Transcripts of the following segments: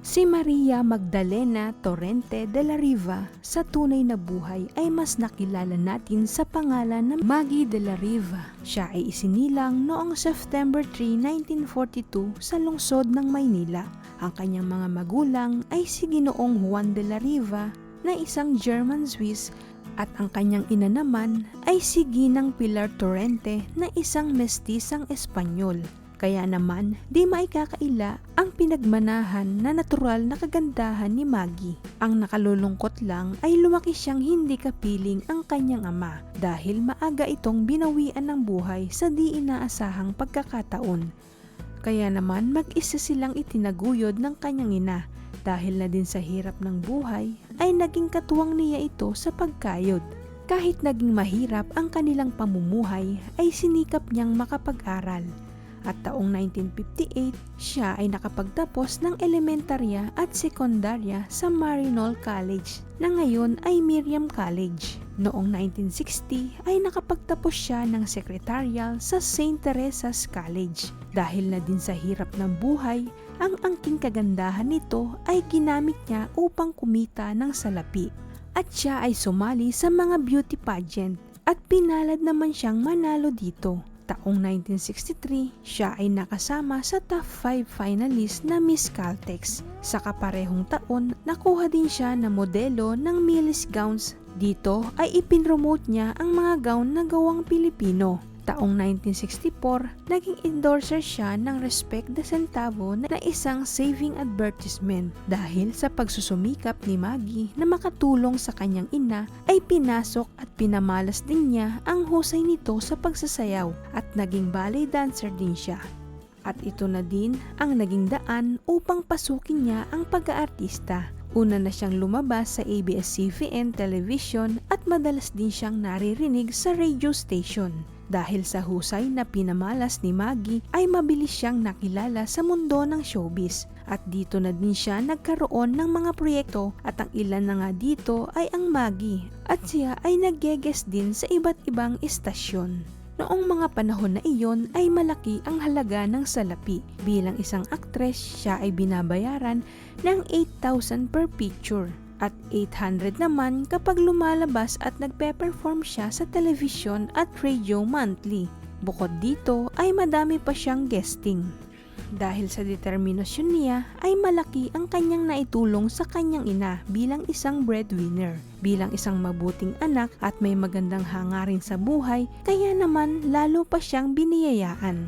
Si Maria Magdalena Torrente de la Riva sa tunay na buhay ay mas nakilala natin sa pangalan na Maggie de la Riva. Siya ay isinilang noong September 3, 1942 sa lungsod ng Maynila. Ang kanyang mga magulang ay si Ginoong Juan de la Riva na isang German-Swiss at ang kanyang ina naman ay si Ginang Pilar Torrente na isang mestisang Espanyol. Kaya naman, di maikakaila ang pinagmanahan na natural na kagandahan ni Maggie. Ang nakalulungkot lang ay lumaki siyang hindi kapiling ang kanyang ama dahil maaga itong binawian ng buhay sa di inaasahang pagkakataon. Kaya naman mag-isa silang itinaguyod ng kanyang ina dahil na din sa hirap ng buhay ay naging katuwang niya ito sa pagkayod. Kahit naging mahirap ang kanilang pamumuhay ay sinikap niyang makapag-aral at taong 1958 siya ay nakapagtapos ng elementarya at sekundarya sa Marinol College na ngayon ay Miriam College. Noong 1960 ay nakapagtapos siya ng sekretarial sa St. Teresa's College. Dahil na din sa hirap ng buhay, ang angking kagandahan nito ay ginamit niya upang kumita ng salapi. At siya ay sumali sa mga beauty pageant at pinalad naman siyang manalo dito taong 1963, siya ay nakasama sa top 5 finalist na Miss Caltex. Sa kaparehong taon, nakuha din siya na modelo ng Millis Gowns. Dito ay ipinromote niya ang mga gown na gawang Pilipino. Taong 1964, naging endorser siya ng Respect the Centavo na isang saving advertisement dahil sa pagsusumikap ni Maggie na makatulong sa kanyang ina ay pinasok at pinamalas din niya ang husay nito sa pagsasayaw at naging ballet dancer din siya. At ito na din ang naging daan upang pasukin niya ang pag-aartista. Una na siyang lumabas sa ABS-CBN television at madalas din siyang naririnig sa radio station. Dahil sa husay na pinamalas ni Maggie ay mabilis siyang nakilala sa mundo ng showbiz at dito na din siya nagkaroon ng mga proyekto at ang ilan na nga dito ay ang Maggie at siya ay naggeges din sa iba't ibang istasyon. Noong mga panahon na iyon ay malaki ang halaga ng salapi. Bilang isang aktres, siya ay binabayaran ng 8,000 per picture at 800 naman kapag lumalabas at nagpe-perform siya sa television at radio monthly. Bukod dito ay madami pa siyang guesting. Dahil sa determinasyon niya ay malaki ang kanyang naitulong sa kanyang ina bilang isang breadwinner. Bilang isang mabuting anak at may magandang hangarin sa buhay, kaya naman lalo pa siyang biniyayaan.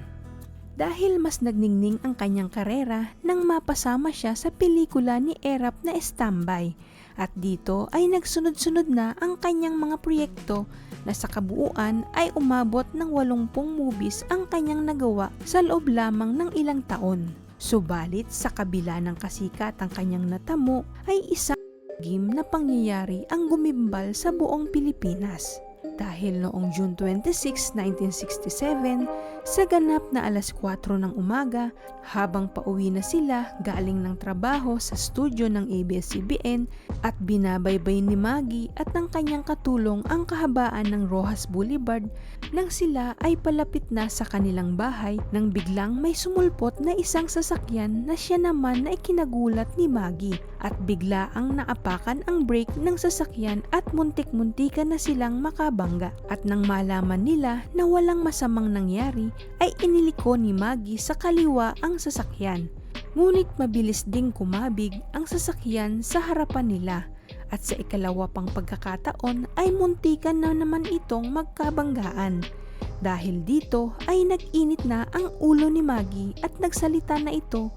Dahil mas nagningning ang kanyang karera nang mapasama siya sa pelikula ni Erap na Estambay at dito ay nagsunod-sunod na ang kanyang mga proyekto na sa kabuuan ay umabot ng 80 movies ang kanyang nagawa sa loob lamang ng ilang taon. Subalit sa kabila ng kasikat ang kanyang natamo ay isang game na pangyayari ang gumimbal sa buong Pilipinas dahil noong June 26, 1967, sa ganap na alas 4 ng umaga, habang pauwi na sila galing ng trabaho sa studio ng ABS-CBN at binabaybay ni Maggie at ng kanyang katulong ang kahabaan ng Rojas Boulevard nang sila ay palapit na sa kanilang bahay nang biglang may sumulpot na isang sasakyan na siya naman na ikinagulat ni Maggie at bigla ang naapakan ang brake ng sasakyan at muntik-muntikan na silang makabangga at nang malaman nila na walang masamang nangyari ay iniliko ni Maggie sa kaliwa ang sasakyan. Ngunit mabilis ding kumabig ang sasakyan sa harapan nila at sa ikalawa pang pagkakataon ay muntikan na naman itong magkabanggaan. Dahil dito ay nag-init na ang ulo ni Maggie at nagsalita na ito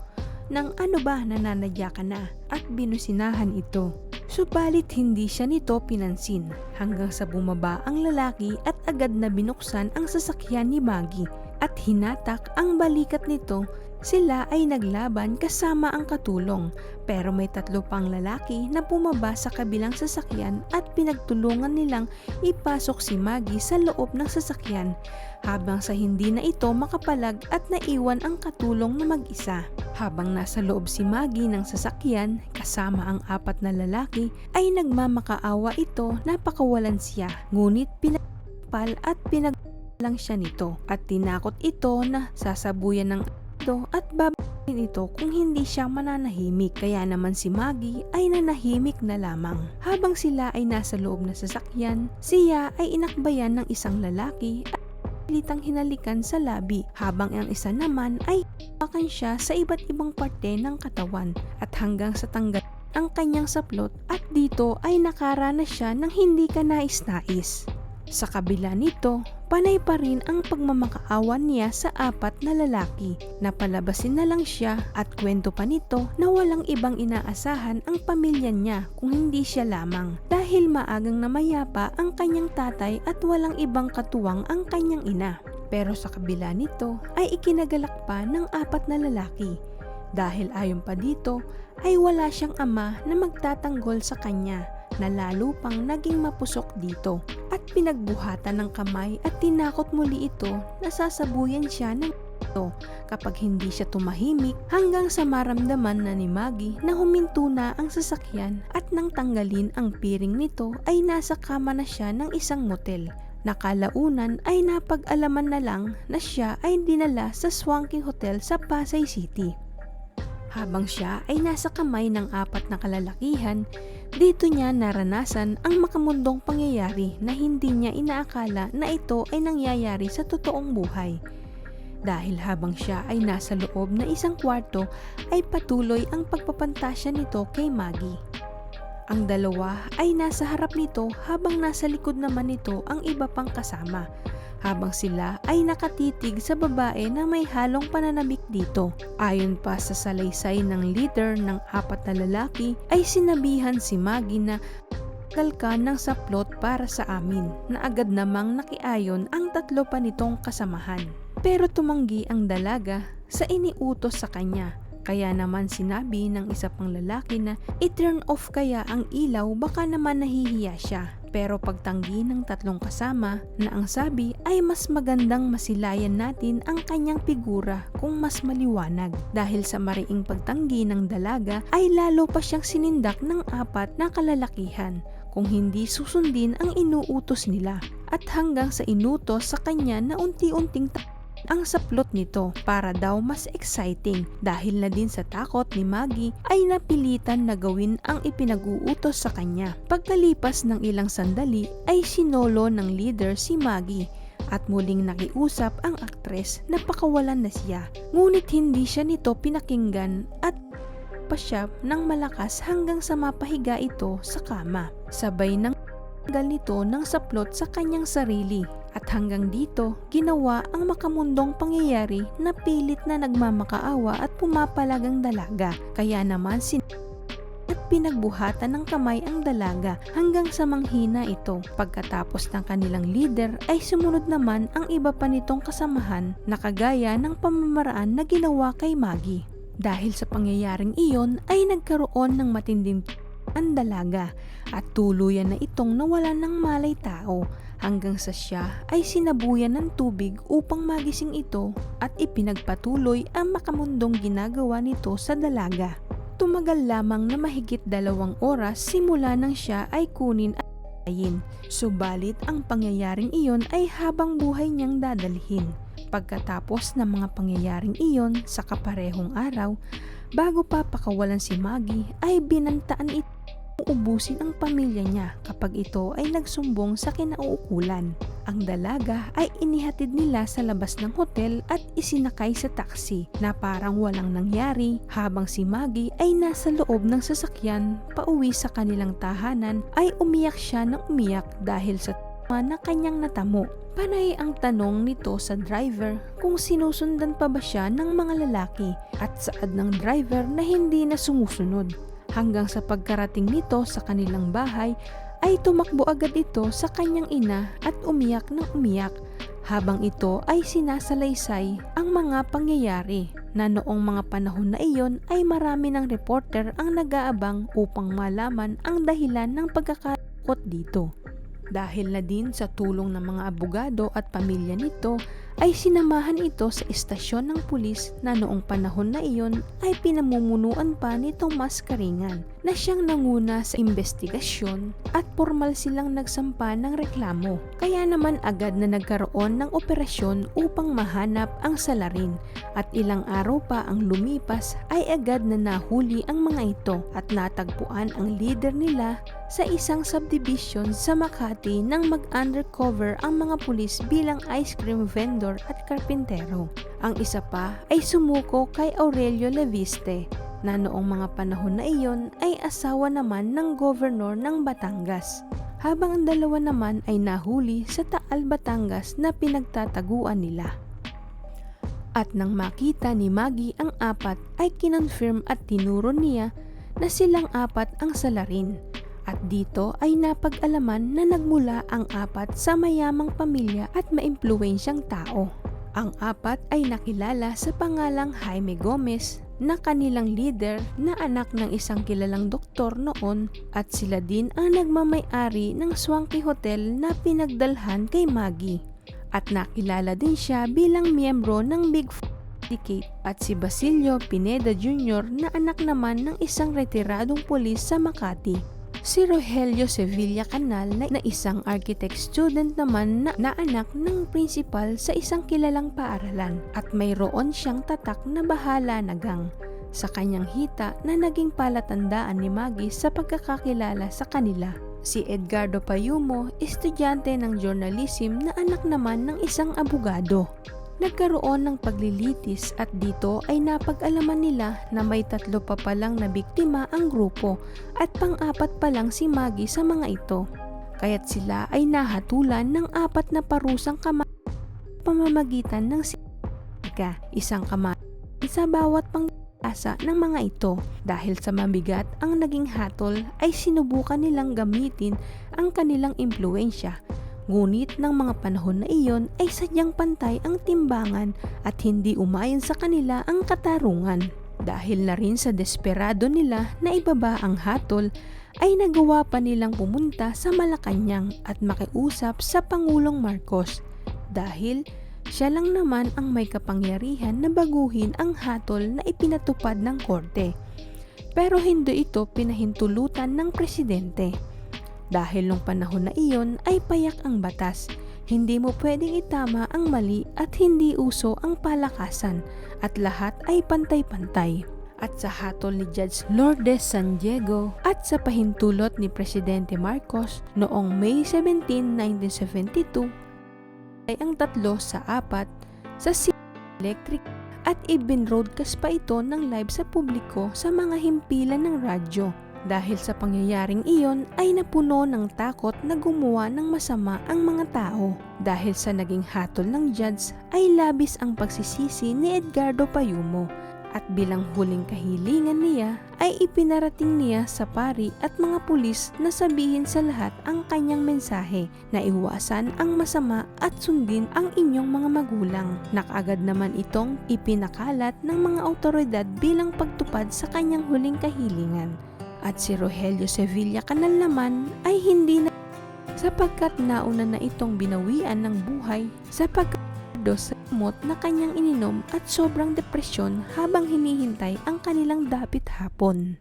ng ano ba nananadya ka na at binusinahan ito. Subalit hindi siya nito pinansin hanggang sa bumaba ang lalaki at agad na binuksan ang sasakyan ni Maggie at hinatak ang balikat nito sila ay naglaban kasama ang katulong pero may tatlo pang lalaki na bumaba sa kabilang sasakyan at pinagtulungan nilang ipasok si Maggie sa loob ng sasakyan habang sa hindi na ito makapalag at naiwan ang katulong na mag-isa. Habang nasa loob si Maggie ng sasakyan kasama ang apat na lalaki ay nagmamakaawa ito na pakawalan siya ngunit pinagpal at pinag lang siya nito at tinakot ito na sasabuyan ng ito at bab ito kung hindi siya mananahimik kaya naman si Maggie ay nanahimik na lamang. Habang sila ay nasa loob na sasakyan, siya ay inakbayan ng isang lalaki at pilitang hinalikan sa labi habang ang isa naman ay pakan siya sa iba't ibang parte ng katawan at hanggang sa tanggal ang kanyang saplot at dito ay nakaranas siya ng hindi ka nais-nais. Sa kabila nito, panay pa rin ang pagmamakaawan niya sa apat na lalaki. Napalabasin na lang siya at kwento pa nito na walang ibang inaasahan ang pamilya niya kung hindi siya lamang. Dahil maagang namayapa ang kanyang tatay at walang ibang katuwang ang kanyang ina. Pero sa kabila nito ay ikinagalak pa ng apat na lalaki. Dahil ayon pa dito ay wala siyang ama na magtatanggol sa kanya na lalo pang naging mapusok dito at pinagbuhatan ng kamay at tinakot muli ito na sasabuyan siya ng ito kapag hindi siya tumahimik hanggang sa maramdaman na ni Maggie na huminto na ang sasakyan at nang tanggalin ang piring nito ay nasa kama na siya ng isang motel. Nakalaunan ay napag-alaman na lang na siya ay dinala sa swanky hotel sa Pasay City. Habang siya ay nasa kamay ng apat na kalalakihan, dito niya naranasan ang makamundong pangyayari na hindi niya inaakala na ito ay nangyayari sa totoong buhay. Dahil habang siya ay nasa loob na isang kwarto ay patuloy ang pagpapantasya nito kay Maggie. Ang dalawa ay nasa harap nito habang nasa likod naman nito ang iba pang kasama habang sila ay nakatitig sa babae na may halong pananabik dito. Ayon pa sa salaysay ng leader ng apat na lalaki ay sinabihan si Maggie na tagal ka ng saplot para sa amin na agad namang nakiayon ang tatlo pa nitong kasamahan. Pero tumanggi ang dalaga sa iniutos sa kanya kaya naman sinabi ng isa pang lalaki na i-turn off kaya ang ilaw baka naman nahihiya siya. Pero pagtanggi ng tatlong kasama na ang sabi ay mas magandang masilayan natin ang kanyang figura kung mas maliwanag. Dahil sa mariing pagtanggi ng dalaga ay lalo pa siyang sinindak ng apat na kalalakihan kung hindi susundin ang inuutos nila at hanggang sa inutos sa kanya na unti-unting ang saplot nito para daw mas exciting dahil na din sa takot ni Maggie ay napilitan na gawin ang ipinag-uutos sa kanya. Pagkalipas ng ilang sandali ay sinolo ng leader si Maggie at muling nakiusap ang aktres na pakawalan na siya. Ngunit hindi siya nito pinakinggan at pa siya ng malakas hanggang sa mapahiga ito sa kama. Sabay ng nito ng saplot sa kanyang sarili at hanggang dito ginawa ang makamundong pangyayari na pilit na nagmamakaawa at pumapalagang dalaga kaya naman sin at pinagbuhatan ng kamay ang dalaga hanggang sa manghina ito. Pagkatapos ng kanilang leader ay sumunod naman ang iba pa nitong kasamahan na kagaya ng pamamaraan na ginawa kay Maggie. Dahil sa pangyayaring iyon ay nagkaroon ng matinding ang dalaga at tuluyan na itong nawalan ng malay tao hanggang sa siya ay sinabuyan ng tubig upang magising ito at ipinagpatuloy ang makamundong ginagawa nito sa dalaga. Tumagal lamang na mahigit dalawang oras simula nang siya ay kunin at ayin. Subalit ang pangyayaring iyon ay habang buhay niyang dadalhin. Pagkatapos ng mga pangyayaring iyon sa kaparehong araw, bago pa pakawalan si Maggie ay binantaan ito uubusin ang pamilya niya kapag ito ay nagsumbong sa kinauukulan. Ang dalaga ay inihatid nila sa labas ng hotel at isinakay sa taxi na parang walang nangyari habang si Maggie ay nasa loob ng sasakyan pauwi sa kanilang tahanan ay umiyak siya ng umiyak dahil sa na kanyang natamo. Panay ang tanong nito sa driver kung sinusundan pa ba siya ng mga lalaki at saad ng driver na hindi na sumusunod hanggang sa pagkarating nito sa kanilang bahay ay tumakbo agad ito sa kanyang ina at umiyak ng umiyak habang ito ay sinasalaysay ang mga pangyayari na noong mga panahon na iyon ay marami ng reporter ang nag-aabang upang malaman ang dahilan ng pagkakakot dito. Dahil na din sa tulong ng mga abogado at pamilya nito ay sinamahan ito sa istasyon ng pulis na noong panahon na iyon ay pinamumunuan pa nitong maskaringan na siyang nanguna sa investigasyon at formal silang nagsampa ng reklamo. Kaya naman agad na nagkaroon ng operasyon upang mahanap ang salarin at ilang araw pa ang lumipas ay agad na nahuli ang mga ito at natagpuan ang leader nila sa isang subdivision sa Makati nang mag-undercover ang mga pulis bilang ice cream vendor at karpintero. Ang isa pa ay sumuko kay Aurelio Leviste na noong mga panahon na iyon ay asawa naman ng governor ng Batangas. Habang ang dalawa naman ay nahuli sa Taal, Batangas na pinagtataguan nila. At nang makita ni Maggie ang apat ay kinonfirm at tinuro niya na silang apat ang salarin. At dito ay napag-alaman na nagmula ang apat sa mayamang pamilya at maimpluwensyang tao. Ang apat ay nakilala sa pangalang Jaime Gomez na kanilang leader na anak ng isang kilalang doktor noon at sila din ang nagmamay-ari ng Swanky Hotel na pinagdalhan kay Maggie. At nakilala din siya bilang miyembro ng Big Syndicate at si Basilio Pineda Jr. na anak naman ng isang retiradong pulis sa Makati. Si Rogelio Sevilla Canal na, na isang architect student naman na, na anak ng principal sa isang kilalang paaralan at mayroon siyang tatak na bahala na gang sa kanyang hita na naging palatandaan ni Maggie sa pagkakakilala sa kanila. Si Edgardo Payumo, estudyante ng journalism na anak naman ng isang abogado. Nagkaroon ng paglilitis at dito ay napag-alaman nila na may tatlo pa palang na biktima ang grupo at pang-apat pa lang si Maggie sa mga ito. Kaya't sila ay nahatulan ng apat na parusang kamay pamamagitan ng sika, isang kamay sa bawat pangasa ng mga ito. Dahil sa mabigat ang naging hatol ay sinubukan nilang gamitin ang kanilang impluensya Ngunit ng mga panahon na iyon ay sadyang pantay ang timbangan at hindi umayon sa kanila ang katarungan. Dahil na rin sa desperado nila na ibaba ang hatol, ay nagawa pa nilang pumunta sa Malacanang at makiusap sa Pangulong Marcos. Dahil siya lang naman ang may kapangyarihan na baguhin ang hatol na ipinatupad ng korte. Pero hindi ito pinahintulutan ng presidente. Dahil nung panahon na iyon ay payak ang batas. Hindi mo pwedeng itama ang mali at hindi uso ang palakasan at lahat ay pantay-pantay. At sa hatol ni Judge Lourdes San Diego at sa pahintulot ni Presidente Marcos noong May 17, 1972 ay ang tatlo sa apat sa electric at ibin-broadcast pa ito ng live sa publiko sa mga himpilan ng radyo dahil sa pangyayaring iyon ay napuno ng takot na gumawa ng masama ang mga tao. Dahil sa naging hatol ng judge ay labis ang pagsisisi ni Edgardo Payumo at bilang huling kahilingan niya ay ipinarating niya sa pari at mga pulis na sabihin sa lahat ang kanyang mensahe na iwasan ang masama at sundin ang inyong mga magulang. Nakagad naman itong ipinakalat ng mga autoridad bilang pagtupad sa kanyang huling kahilingan at si Rogelio Sevilla Canal naman ay hindi na sapagkat nauna na itong binawian ng buhay sa pagkado sa gamot na kanyang ininom at sobrang depresyon habang hinihintay ang kanilang dapit hapon.